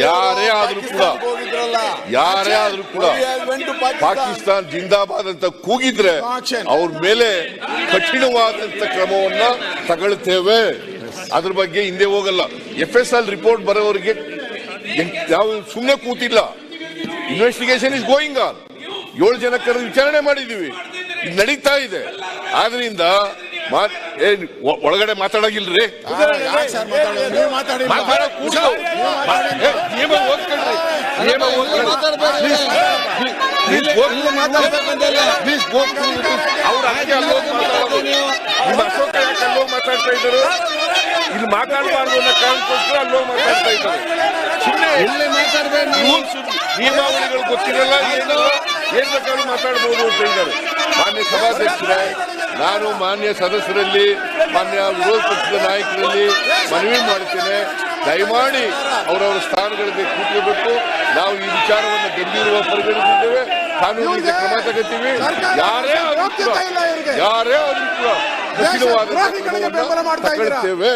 ಯಾರೇ ಆದ್ರೂ ಕೂಡ ಯಾರೇ ಆದ್ರೂ ಕೂಡ ಪಾಕಿಸ್ತಾನ್ ಜಿಂದಾಬಾದ್ ಅಂತ ಕೂಗಿದ್ರೆ ಅವ್ರ ಮೇಲೆ ಕಠಿಣವಾದಂತ ಕ್ರಮವನ್ನ ತಗೊಳ್ತೇವೆ. ಅದ್ರ ಬಗ್ಗೆ ಹಿಂದೆ ಹೋಗಲ್ಲ. ಎಫ್ ಎಸ್ ಎಲ್ ರಿಪೋರ್ಟ್ ಬರೋವರಿಗೆ ಯಾವ ಸುಮ್ಮನೆ ಕೂತಿಲ್ಲ. ಇನ್ವೆಸ್ಟಿಗೇಷನ್ ಇಸ್ ಗೋಯಿಂಗ್ ಆನ್ ಏಳು ಜನ ಕರೆದು ವಿಚಾರಣೆ ಮಾಡಿದೀವಿ ಇದು ನಡೀತಾ ಇದೆ. ಆದ್ರಿಂದ ಒಳಗಡೆ ಮಾತಾಡೋಗಿಲ್ರಿ. ಅವ್ರ ಮಾತಾಡೋದು. ನಿಮ್ಮ ಅಶೋಕ ಯಾಕೆ ಮಾತಾಡ್ತಾ ಇದ್ದಾರೆ? ಇಲ್ಲಿ ಮಾತಾಡಬಾರ್ದು ಅನ್ನೋ ಕಾರಣಕ್ಕೋಸ್ಕರ ಮಾತಾಡ್ತಾ ಇದ್ದಾರೆ. ಸುಮ್ಮನೆ ರೂಲ್ಸ್ ನಿಯಮಾವಳಿಗಳು ಗೊತ್ತಿರಲ್ಲ ಏನು ಏನ್ ಬೇಕಾದ್ರೂ ಮಾತಾಡ್ಬೋದು ಅಂತ ಇದ್ದಾರೆ. ಮಾನ್ಯ ಸಭಾಧ್ಯಕ್ಷರೇ ನಾನು ಮಾನ್ಯ ಸದಸ್ಯರಲ್ಲಿ ಮಾನ್ಯ ವಿರೋಧ ಪಕ್ಷದ ನಾಯಕರಲ್ಲಿ ಮನವಿ ಮಾಡ್ತೇನೆ ದಯಮಾಡಿ ಅವರವರ ಸ್ಥಾನಗಳಿಗೆ ಕೂತ್ಕೋಬೇಕು ನಾವು ಈ ವಿಚಾರವನ್ನು ಗಂಭೀರವಾಗಿ ಪರಿಗಣಿಸಿದ್ದೇವೆ. ಕಾನೂನಿಗೆ ಕ್ರಮ ತಗೋತೀವಿ. ಯಾರೇ ಯಾರೇ ಆದ್ರೂ ಕೂಡ ಕಠಿಣವಾದ? ತಗೊಳ್ತೇವೆ